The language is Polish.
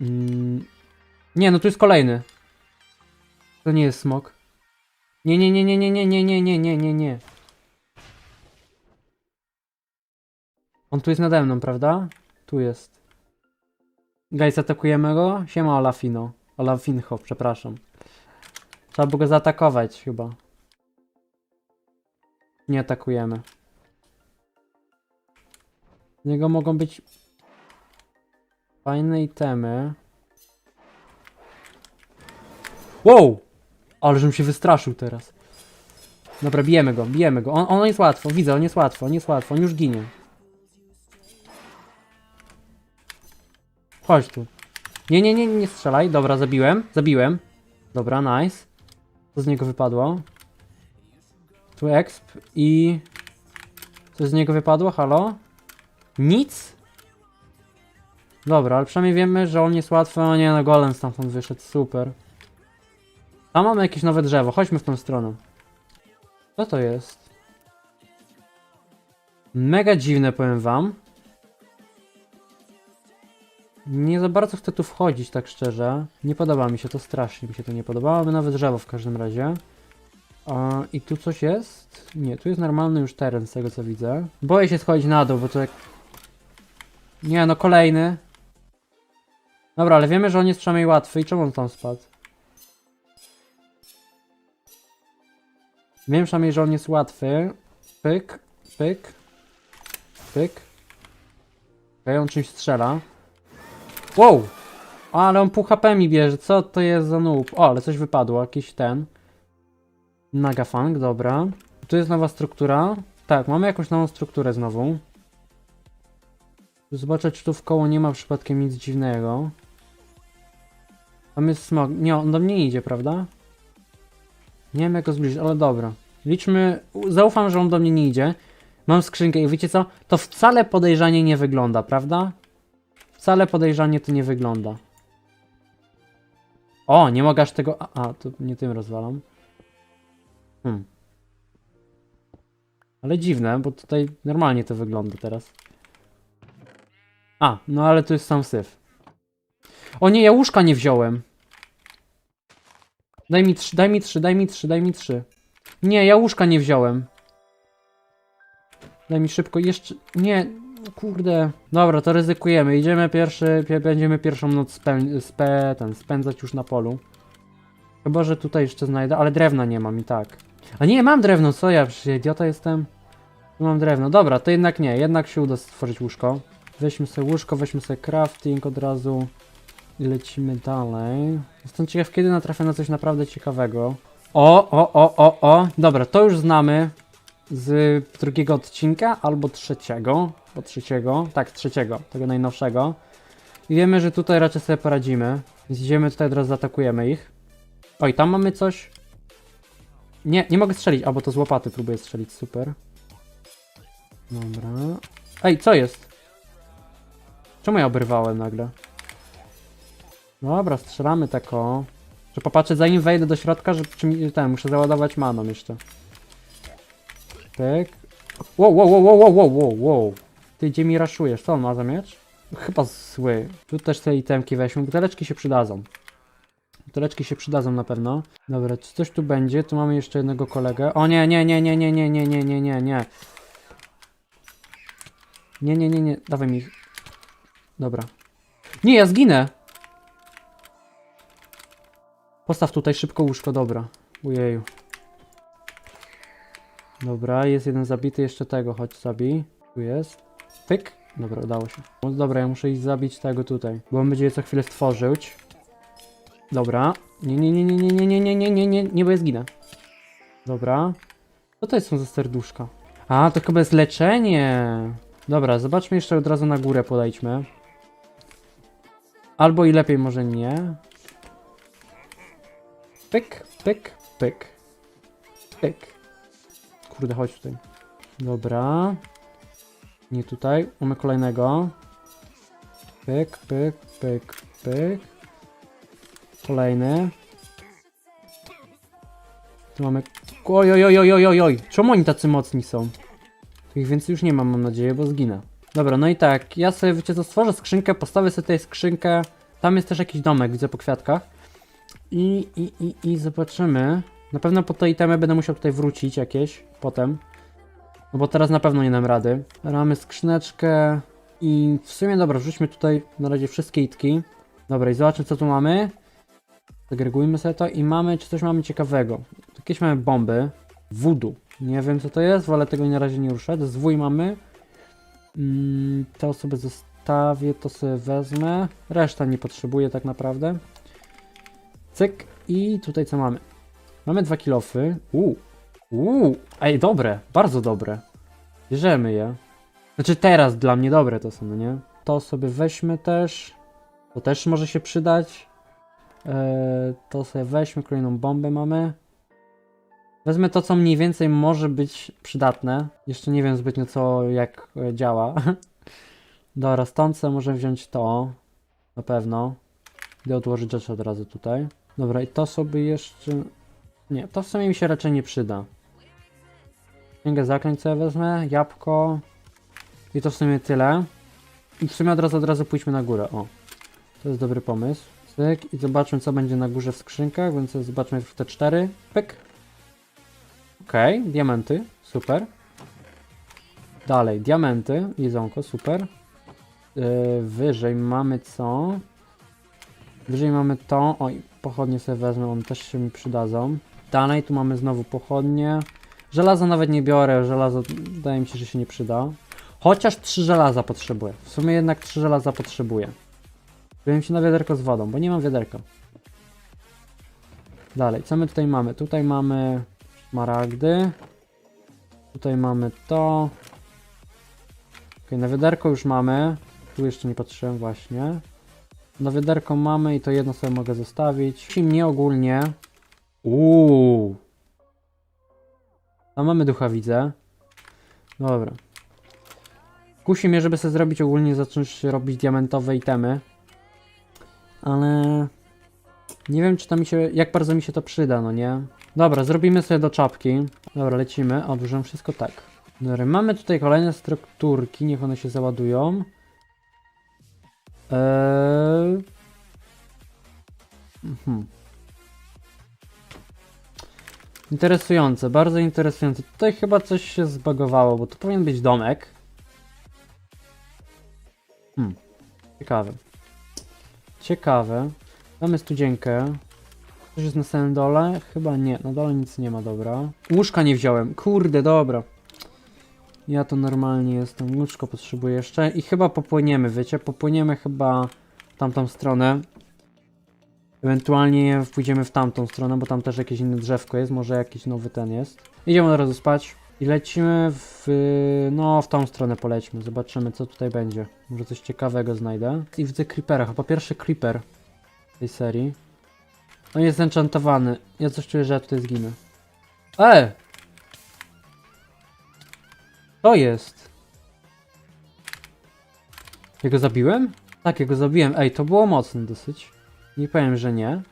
Mm. Nie, no tu jest kolejny. To nie jest smok. Nie, nie, nie, nie, nie, nie, nie, nie, nie, nie, nie, nie. On tu jest nade mną, prawda? Tu jest. Guys, atakujemy go? Siema Olafino. Olafinho, przepraszam. Trzeba by go zaatakować chyba. Nie atakujemy. Z niego mogą być fajne itemy. Wow! Ale żebym się wystraszył teraz. Dobra, bijemy go, bijemy go. On, on jest łatwo, widzę, on jest łatwo, on jest łatwo, on już ginie. Chodź tu. Nie, nie, nie, nie strzelaj. Dobra, zabiłem, zabiłem. Dobra, nice. Co z niego wypadło? Tu exp i... Co z niego wypadło? Halo? Nic? Dobra, ale przynajmniej wiemy, że on jest łatwy, a nie, no golem stamtąd wyszedł, super. Tam mamy jakieś nowe drzewo, chodźmy w tą stronę. Co to jest? Mega dziwne, powiem wam. Nie za bardzo chcę tu wchodzić, tak szczerze. Nie podoba mi się to, strasznie mi się to nie podoba. Mamy nowe drzewo w każdym razie. A, I tu coś jest? Nie, tu jest normalny już teren z tego co widzę. Boję się schodzić na dół, bo to jak... Nie, no kolejny. Dobra, ale wiemy, że on jest przynajmniej łatwy. I czemu on tam spadł? Wiem przynajmniej, że on jest łatwy. Pyk, pyk, pyk. Okej, on czymś strzela. Wow! Ale on pół HP mi bierze, co to jest za noob? O, ale coś wypadło, jakiś ten. Nagafang, dobra. Tu jest nowa struktura. Tak, mamy jakąś nową strukturę znowu. Zobaczę, czy tu w koło nie ma przypadkiem nic dziwnego. Tam jest smog. Nie, on do mnie idzie, prawda? Nie wiem jak go zbliżyć, ale dobra. Liczmy, zaufam, że on do mnie nie idzie. Mam skrzynkę i wiecie co? To wcale podejrzanie nie wygląda, prawda? Wcale podejrzanie to nie wygląda. O, nie mogę aż tego... A, a to nie tym rozwalam. Hmm. Ale dziwne, bo tutaj normalnie to wygląda teraz. A, no ale tu jest sam syf. O nie, ja łóżka nie wziąłem. Daj mi trzy, daj mi trzy, daj mi trzy, daj mi trzy. Nie, ja łóżka nie wziąłem. Daj mi szybko, jeszcze... Nie, kurde. Dobra, to ryzykujemy. Idziemy pierwszy, pie, będziemy pierwszą noc spę, ten, spędzać już na polu. Chyba, że tutaj jeszcze znajdę, ale drewna nie mam i tak. A nie, mam drewno, co ja? Przecież idiota jestem. Mam drewno. Dobra, to jednak nie, jednak się uda stworzyć łóżko. Weźmy sobie łóżko, weźmy sobie crafting od razu. I lecimy dalej. Jestem ciekaw, kiedy natrafię na coś naprawdę ciekawego. O, o, o, o, o. Dobra, to już znamy z drugiego odcinka albo trzeciego. Bo trzeciego, tak, trzeciego, tego najnowszego. I wiemy, że tutaj raczej sobie poradzimy. Więc idziemy tutaj, od razu zaatakujemy ich. Oj, tam mamy coś. Nie, nie mogę strzelić, albo to z łopaty próbuję strzelić, super. Dobra. Ej, co jest? Czemu ja oberwałem nagle? Dobra, strzelamy tak o. Że popatrzę zanim wejdę do środka, że czy mi, ten, muszę załadować maną jeszcze. Wow, wow, wow, wow, wow, wow, wow, wow. Ty gdzie mi raszujesz? Co on ma za miecz? Chyba zły. Tu też te itemki weźmy, buteleczki się przydadzą. Buteleczki się przydadzą na pewno. Dobra, czy coś tu będzie? Tu mamy jeszcze jednego kolegę. O nie, nie, nie, nie, nie, nie, nie, nie, nie, nie, nie. Nie, nie, nie, nie, dawaj mi. Dobra. Nie, ja zginę! Postaw tutaj szybko łóżko, dobra. Ujeju. Dobra, jest jeden zabity, jeszcze tego, chodź zabij. Tu jest. Pyk. Dobra, udało się. No Dobra, ja muszę iść zabić tego tutaj, bo on będzie je co chwilę stworzyć. Dobra. Nie, nie, nie, nie, nie, nie, nie, nie, nie, nie, nie, bo ja zginę. Dobra. Co to jest są za serduszka? A, to chyba jest leczenie. Dobra, zobaczmy jeszcze od razu na górę podejdźmy. Albo i lepiej może nie. Pyk, pyk, pyk. Pyk. Kurde, chodź tutaj. Dobra. Nie tutaj. Mamy kolejnego. Pyk, pyk, pyk, pyk. Kolejny. Tu mamy... Oj, oj, oj, oj, oj, oj. Czemu oni tacy mocni są? Ich więcej już nie mam, mam nadzieję, bo zginę. Dobra, no i tak. Ja sobie, wiecie co, stworzę skrzynkę, postawię sobie tutaj skrzynkę. Tam jest też jakiś domek, widzę po kwiatkach. I, i, i, i zobaczymy. Na pewno po te itemy będę musiał tutaj wrócić jakieś potem. No bo teraz na pewno nie dam rady. Mamy skrzyneczkę i w sumie dobra, wrzućmy tutaj na razie wszystkie itki. Dobra i zobaczmy co tu mamy. Segregujmy sobie to i mamy, czy coś mamy ciekawego. Jakieś mamy bomby. Voodoo. Nie wiem co to jest, wolę tego na razie nie ruszać. Zwój mamy. Mm, to sobie zostawię, to sobie wezmę. Reszta nie potrzebuję tak naprawdę. Cyk. I tutaj co mamy? Mamy dwa kilofy. Uuu. Uuu. Ej, dobre. Bardzo dobre. Bierzemy je. Znaczy teraz dla mnie dobre to są, no nie? To sobie weźmy też. To też może się przydać. Eee, to sobie weźmy, kolejną bombę mamy. Wezmę to, co mniej więcej może być przydatne. Jeszcze nie wiem zbytnio co, jak działa. Dobra, stąd możemy wziąć to. Na pewno. Idę odłożyć rzeczy od razu tutaj. Dobra, i to sobie jeszcze... Nie, to w sumie mi się raczej nie przyda. Księgę zaklęć sobie wezmę, jabłko. I to w sumie tyle. I w sumie od razu, od razu pójdźmy na górę, o. To jest dobry pomysł. Cyk, i zobaczmy co będzie na górze w skrzynkach, więc zobaczmy te cztery. Pyk. Okej, diamenty, super. Dalej, diamenty, jedzonko, super. Yy, wyżej mamy co? Wyżej mamy to. Oj, pochodnie sobie wezmę, one też się mi przydadzą. Dalej, tu mamy znowu pochodnie. Żelazo nawet nie biorę, żelazo wydaje mi się, że się nie przyda. Chociaż trzy żelaza potrzebuję. W sumie jednak trzy żelaza potrzebuję. Byłem się na wiaderko z wodą, bo nie mam wiaderka. Dalej, co my tutaj mamy? Tutaj mamy szmaragdy. Tutaj mamy to. Ok, na wiaderko już mamy. Tu jeszcze nie patrzyłem właśnie. Na wiaderko mamy i to jedno sobie mogę zostawić. Kusi mnie ogólnie. Uuu. A mamy ducha widzę. Dobra. Kusi mnie, żeby sobie zrobić ogólnie zacząć robić diamentowe itemy. Ale nie wiem, czy to mi się, jak bardzo mi się to przyda, no nie? Dobra, zrobimy sobie do czapki. Dobra, lecimy. Odłożyłem wszystko tak. Dobra, mamy tutaj kolejne strukturki, niech one się załadują. Eee... Mhm. Interesujące, bardzo interesujące. Tutaj chyba coś się zbagowało, bo to powinien być domek. Hmm. Ciekawe. Ciekawe. Mamy studzienkę. Coś jest na samym dole? Chyba nie. Na dole nic nie ma, dobra. Łóżka nie wziąłem. Kurde, dobra. Ja to normalnie jestem. Łóżko potrzebuję jeszcze. I chyba popłyniemy, wiecie? Popłyniemy chyba tamtą stronę. Ewentualnie pójdziemy w tamtą stronę, bo tam też jakieś inne drzewko jest. Może jakiś nowy ten jest. Idziemy od razu spać. I lecimy w... No, w tą stronę polećmy. Zobaczymy, co tutaj będzie. Może coś ciekawego znajdę. I widzę creepera. Chyba pierwszy creeper tej serii. On jest enchantowany. Ja coś czuję, że ja tutaj zginę. E! To jest. Ja go zabiłem? Tak, ja go zabiłem. Ej, to było mocne dosyć. Nie powiem, że nie.